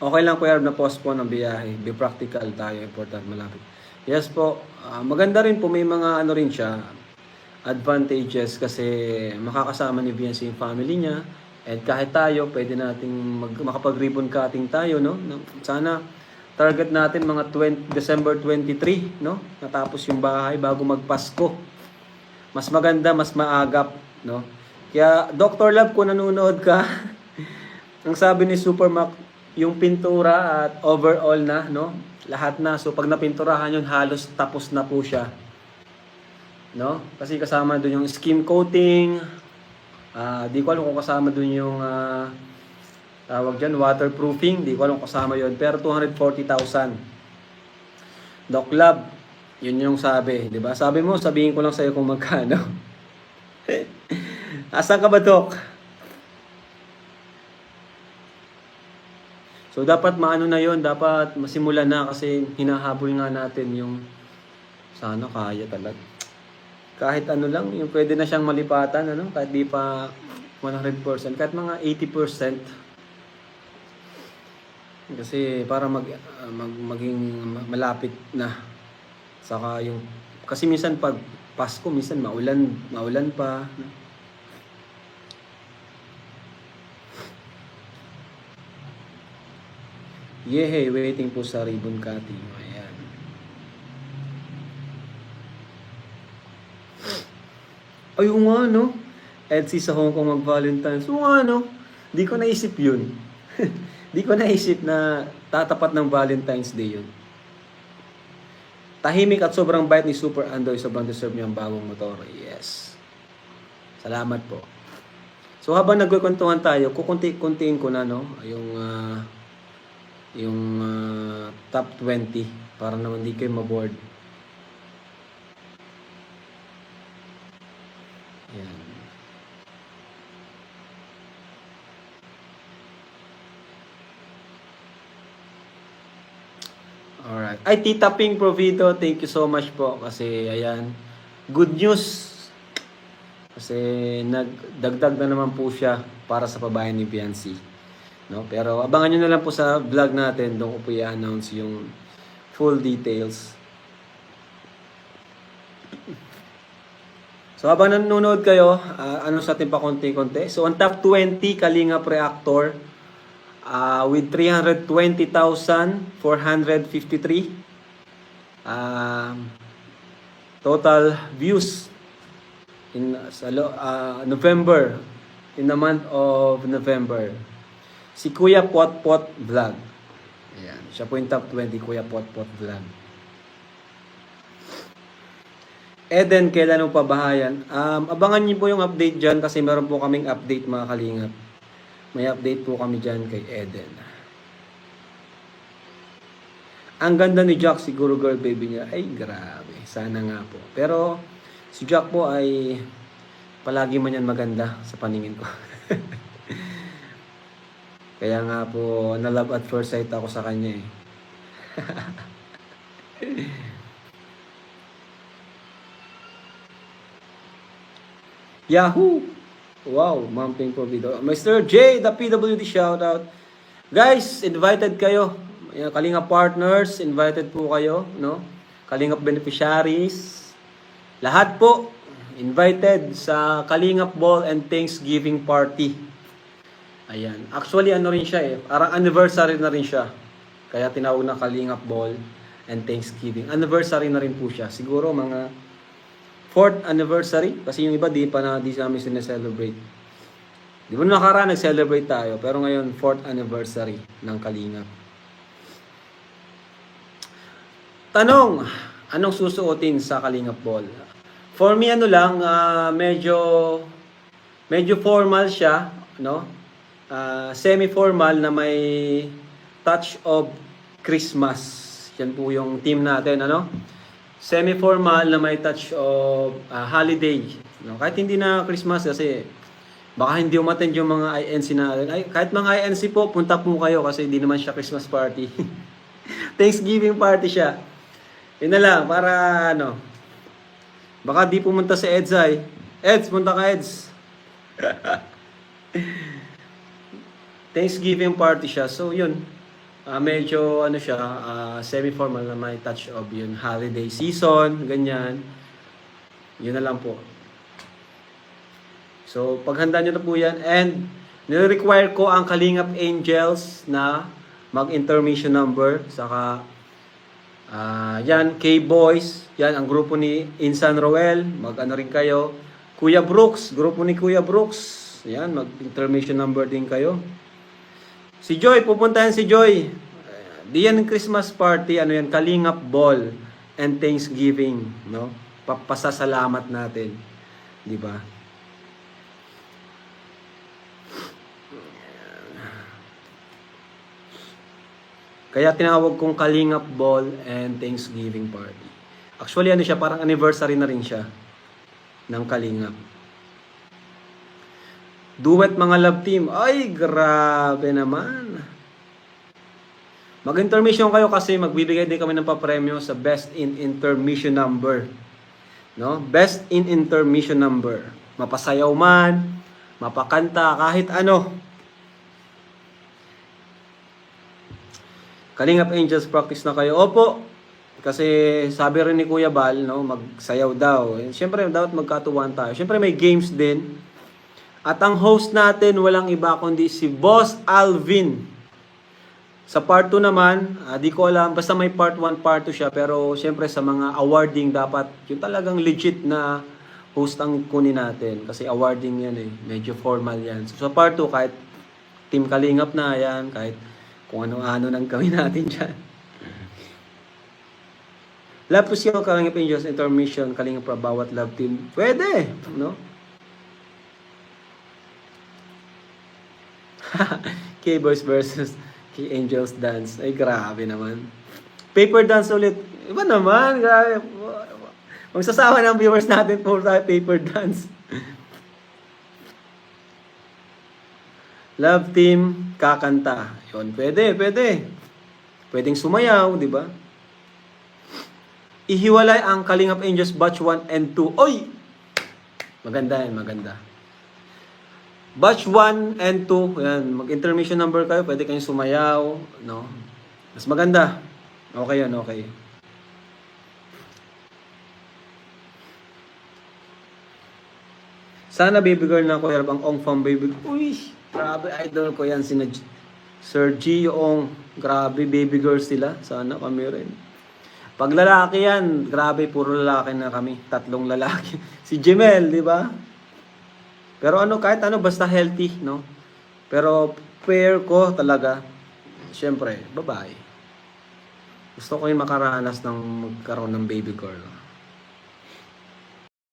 Okay lang Kuya Herb na postpone ang biyahe. Be practical tayo, important malapit. Yes po, ah, maganda rin po may mga ano rin siya, advantages kasi makakasama ni Viancy yung family niya. And kahit tayo, pwede nating mag, makapag-ribbon cutting tayo? No, Sana target natin mga 20, December 23, no? Natapos yung bahay bago magpasko. Mas maganda, mas maagap, no? Kaya Dr. Love, kung nanonood ka, ang sabi ni Supermac, yung pintura at overall na, no? Lahat na. So pag napinturahan yun, halos tapos na po siya. No? Kasi kasama doon yung skim coating. Ah, di ko alam kung kasama doon yung ah, tawag diyan waterproofing, di ko alam kung kasama yon pero 240,000. Doc Lab, yun yung sabi, ba? Sabi mo, sabihin ko lang sa iyo kung magkano. Asan ka ba, Doc? So dapat maano na yon, dapat masimulan na kasi hinahabol nga natin yung sana kaya talaga. Kahit ano lang, yung pwede na siyang malipatan, ano, kahit di pa 100%, kahit mga 80%. Kasi para mag, ah, mag maging malapit na. Saka yung kasi minsan pag Pasko minsan maulan, maulan pa. Yehe, waiting po sa ribbon cutting. Ayan. Ay, oo nga, no? Etsy sa Hong Kong mag-Valentine's. Oo nga, no? Di ko naisip yun. Di ko naisip na tatapat ng Valentine's Day yun. Tahimik at sobrang bait ni Super Andoy. Sobrang deserve niya ang bagong motor. Yes. Salamat po. So habang nagkukwentuhan tayo, kukunti-kuntiin ko na no, yung ah, yung ah, top 20 para naman di kayo maboard. Yan. Alright. Ay, Tita Ping Provido, thank you so much po. Kasi, ayan, good news. Kasi, nagdagdag na naman po siya para sa pabayan ni Biancy. No? Pero, abangan nyo na lang po sa vlog natin. Doon ko po i-announce yung full details. So, habang nanonood kayo, ah, ano sa ating pa konti-konti. So, ang top 20, Kalingap Reactor, ah, with 320,453 um, total views in sa ah, November, in the month of November. Si Kuya Pot Pot Vlog. Ayan, siya po yung top 20, Kuya Pot Pot Vlog. Eden, kailan mo pabahayan? Um, abangan niyo po yung update dyan kasi meron po kaming update mga kalingap. May update po kami dyan kay Eden. Ang ganda ni Jack, siguro girl baby niya. Ay, grabe. Sana nga po. Pero, si Jack po ay palagi man yan maganda sa paningin ko. Kaya nga po, na love at first sight ako sa kanya eh. Yahoo! Wow, Mamping po video. Mr. J, the PWD shoutout. Guys, invited kayo. Kalinga partners, invited po kayo, no? Kalinga beneficiaries. Lahat po invited sa Kalingap Ball and Thanksgiving Party. Ayan. Actually, ano rin siya eh. Parang anniversary na rin siya. Kaya tinawag na Kalingap Ball and Thanksgiving. Anniversary na rin po siya. Siguro mga fourth anniversary kasi yung iba di pa na di sa amin sineselebrate. Di ba nakaraan nag-celebrate tayo pero ngayon fourth anniversary ng Kalingap. Tanong, anong susuotin sa Kalingap Ball? For me ano lang, ah, medyo medyo formal siya, no? Ah, semi-formal na may touch of Christmas. Yan po yung team natin, ano? semi-formal na may touch of ah, holiday. No? Kahit hindi na Christmas kasi baka hindi umattend yung mga INC natin. Ay, kahit mga INC po, punta po kayo kasi hindi naman siya Christmas party. Thanksgiving party siya. Yun na lang, para ano, baka di pumunta sa Eds ay. Eds, punta ka Eds. Thanksgiving party siya. So, yun. Ah, medyo ano siya, ah, semi-formal na may touch of yun. Holiday season, ganyan. Yun na lang po. So, paghanda nyo na po yan. And, nire-require ko ang Kalingap Angels na mag-intermission number. Saka, ah yan, K-Boys. Yan, ang grupo ni Insan Roel. Mag-ano rin kayo. Kuya Brooks, grupo ni Kuya Brooks. Yan, mag-intermission number din kayo. Si Joy, pupuntahan si Joy. Di yan Christmas party, ano yan, Kalingap Ball and Thanksgiving, no? Papasasalamat natin, di ba? Kaya tinawag kong Kalingap Ball and Thanksgiving Party. Actually, ano siya, parang anniversary na rin siya ng Kalingap. Duet mga love team. Ay, grabe naman. Mag-intermission kayo kasi magbibigay din kami ng papremyo sa best in intermission number. No? Best in intermission number. Mapasayaw man, mapakanta, kahit ano. Kalingap Angels practice na kayo. Opo. Kasi sabi rin ni Kuya Bal, no, magsayaw daw. Siyempre, dapat magkatuwan tayo. Siyempre, may games din. At ang host natin, walang iba kundi si Boss Alvin. Sa part 2 naman, ah, di ko alam, basta may part 1, part 2 siya, pero siyempre sa mga awarding dapat, yung talagang legit na host ang kunin natin. Kasi awarding yan eh, medyo formal yan. So, sa part 2, kahit Team Kalingap na yan, kahit kung ano-ano nang gawin natin dyan. Love to see all Kalingap Angels intermission, Kalingap para bawat love team. Pwede, no? K-Boys versus K-Angels dance. Ay, grabe naman. Paper dance ulit. Iba naman, grabe. Magsasawa ng viewers natin po tayo paper dance. Love team, kakanta. Yun, pwede, pwede. Pwedeng sumayaw, di ba? Ihiwalay ang Kalingap Angels Batch 1 and 2. Oy! Maganda yan, maganda. Batch 1 and 2, yan, mag-intermission number kayo, pwede kayong sumayaw, no? Mas maganda. Okay yan, okay. Sana baby girl na ko ang Ong Fam baby. Uy, grabe idol ko yan sina Sir G yung grabe baby girl sila. Sana kami rin. Pag lalaki yan, grabe puro lalaki na kami. Tatlong lalaki. si Jemel, di ba? Pero ano, kahit ano, basta healthy, no? Pero pair ko talaga, syempre, babae. Gusto ko yung makaranas ng magkaroon ng baby girl.